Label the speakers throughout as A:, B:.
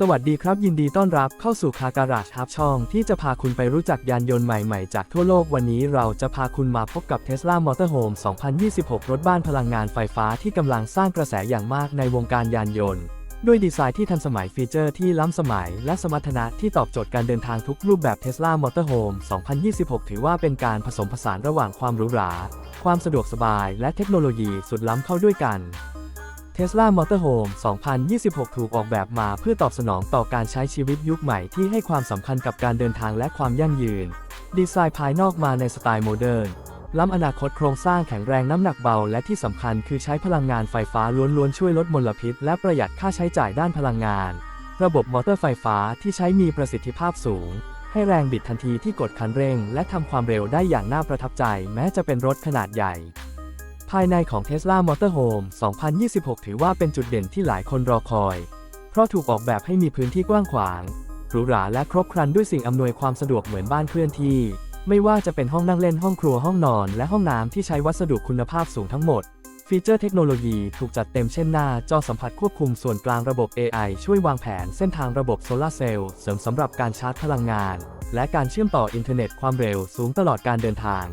A: สวัสดีครับ ยินดีต้อนรับเข้าสู่คาการาชฮับช่อง ที่จะพาคุณไปรู้จักยานยนต์ใหม่ๆ จากทั่วโลกวันนี้เราจะพาคุณมาพบกับ Tesla Motorhome 2026 รถบ้านพลังงานไฟฟ้าที่กำลังสร้างกระแสอย่างมากในวงการยานยนต์ ด้วยดีไซน์ที่ทันสมัยฟีเจอร์ที่ล้ำสมัย และสมรรถนะที่ตอบโจทย์การเดินทางทุกรูปแบบ Tesla Motorhome 2026 ถือว่าเป็นการผสมผสานระหว่างความหรูหรา ความสะดวกสบาย และเทคโนโลยีสุดล้ำเข้าด้วยกัน Tesla Motorhome 2026 ถูกออกแบบมาเพื่อตอบสนองต่อการใช้ชีวิตยุคใหม่ที่ให้ความสำคัญกับการเดินทางและความยั่งยืน ดีไซน์ภายนอกมาในสไตล์โมเดิร์น ล้ำอนาคตโครงสร้างแข็งแรงน้ำหนักเบา และที่สำคัญคือใช้พลังงานไฟฟ้าล้วนๆช่วยลดมลพิษ และประหยัดค่าใช้จ่ายด้านพลังงาน ระบบมอเตอร์ไฟฟ้าที่ใช้มีประสิทธิภาพสูง ให้แรงบิดทันทีที่กดคันเร่ง และทำความเร็วได้อย่างน่าประทับใจ แม้จะเป็นรถขนาดใหญ่ ภายในของ Tesla Motorhome 2026 ถือว่าเป็นจุดเด่นที่หลายคนรอคอย เพราะถูกออกแบบให้มีพื้นที่กว้างขวางหรูหราและครบครันด้วยสิ่งอำนวยความสะดวกเหมือนบ้านเคลื่อนที่ ไม่ว่าจะเป็นห้องนั่งเล่นห้องครัวห้องนอน และห้องน้ำที่ใช้วัสดุคุณภาพสูงทั้งหมด ฟีเจอร์เทคโนโลยีถูกจัดเต็มเช่นหน้า จอสัมผัสควบคุมส่วนกลางระบบ AI ช่วยวางแผนเส้นทางระบบโซลาเซลล์เสริมสำหรับการชาร์จพลังงาน และการเชื่อมต่ออินเทอร์เน็ตความเร็วสูงตลอดการเดินทาง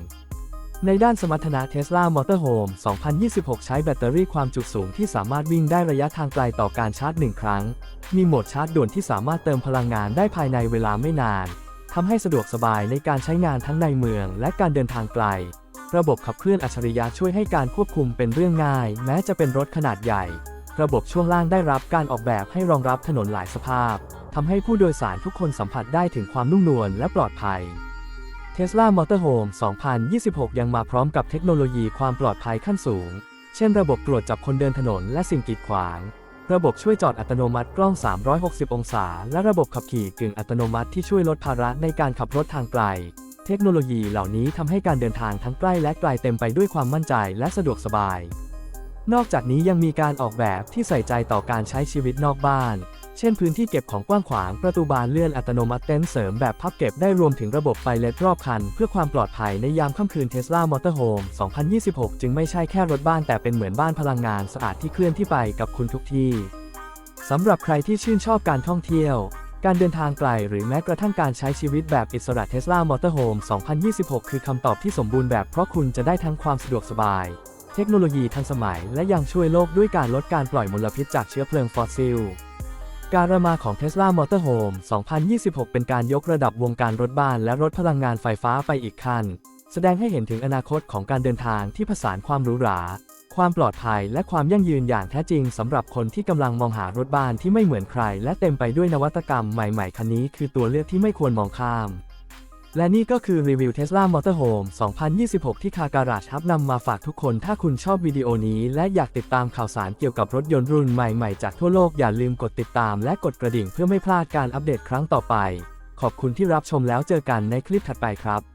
A: ในด้านสมรรถนะ Tesla Motorhome 2026 ใช้แบตเตอรี่ความจุสูงที่สามารถวิ่งได้ระยะทางไกลต่อการชาร์จ 1 ครั้ง มีโหมดชาร์จด่วนที่สามารถเติมพลังงานได้ภายในเวลาไม่นาน ทำให้สะดวกสบายในการใช้งานทั้งในเมืองและการเดินทางไกล ระบบขับเคลื่อนอัจฉริยะช่วยให้การควบคุมเป็นเรื่องง่าย แม้จะเป็นรถขนาดใหญ่ ระบบช่วงล่างได้รับการออกแบบให้รองรับถนนหลายสภาพทำให้ผู้โดยสารทุกคนสัมผัสได้ถึงความนุ่มนวลและปลอดภัย Tesla Motorhome 2026 ยังมาพร้อมกับเทคโนโลยีความปลอดภัยขั้นสูง เช่นระบบตรวจจับคนเดินถนนและสิ่งกีดขวาง ระบบช่วยจอดอัตโนมัติกล้อง 360 องศา และระบบขับขี่กึ่งอัตโนมัติที่ช่วยลดภาระในการขับรถทางไกล เทคโนโลยีเหล่านี้ทำให้การเดินทางทั้งใกล้และไกลเต็มไปด้วยความมั่นใจและสะดวกสบาย นอกจากนี้ยังมีการออกแบบที่ใส่ใจต่อการใช้ชีวิตนอกบ้าน เช่นพื้นที่เก็บของกว้างขวาง ประตูบานเลื่อนอัตโนมัติเต็นท์เสริมแบบพับเก็บได้รวมถึงระบบไฟเลดรอบคัน เพื่อความปลอดภัยในยามค่ำคืน Tesla Motorhome 2026 จึงไม่ใช่แค่รถบ้านแต่เป็นเหมือนบ้านพลังงานสะอาดที่เคลื่อนที่ไปกับคุณทุกที่สำหรับใครที่ชื่นชอบการท่องเที่ยว การเดินทางไกลหรือแม้กระทั่งการใช้ชีวิตแบบอิสระ Tesla Motorhome 2026 คือคำตอบที่สมบูรณ์แบบเพราะคุณจะได้ทั้งความสะดวกสบายเทคโนโลยีทันสมัยและยังช่วยโลกด้วยการลดการปล่อยมลพิษจากเชื้อเพลิงฟอสซิล การมาของ Tesla Motorhome 2026 เป็นการยกระดับวงการรถบ้านและรถพลังงานไฟฟ้าไปอีกขั้น แสดงให้เห็นถึงอนาคตของการเดินทางที่ผสานความหรูหรา ความปลอดภัย และความยั่งยืนอย่างแท้จริงสำหรับคนที่กำลังมองหารถบ้านที่ไม่เหมือนใคร และเต็มไปด้วยนวัตกรรมใหม่ๆ คันนี้คือตัวเลือกที่ไม่ควรมองข้าม และนี่ก็คือรีวิว Tesla Motorhome 2026 ที่คาการาชับนำมาฝากทุกคน ถ้าคุณชอบวิดีโอนี้ และอยากติดตามข่าวสารเกี่ยวกับรถยนต์รุ่นใหม่ๆ จากทั่วโลกอย่าลืมกดติดตามและกดกระดิ่งเพื่อไม่พลาดการอัปเดตครั้งต่อไป ขอบคุณที่รับชมแล้วเจอกันในคลิปถัดไปครับ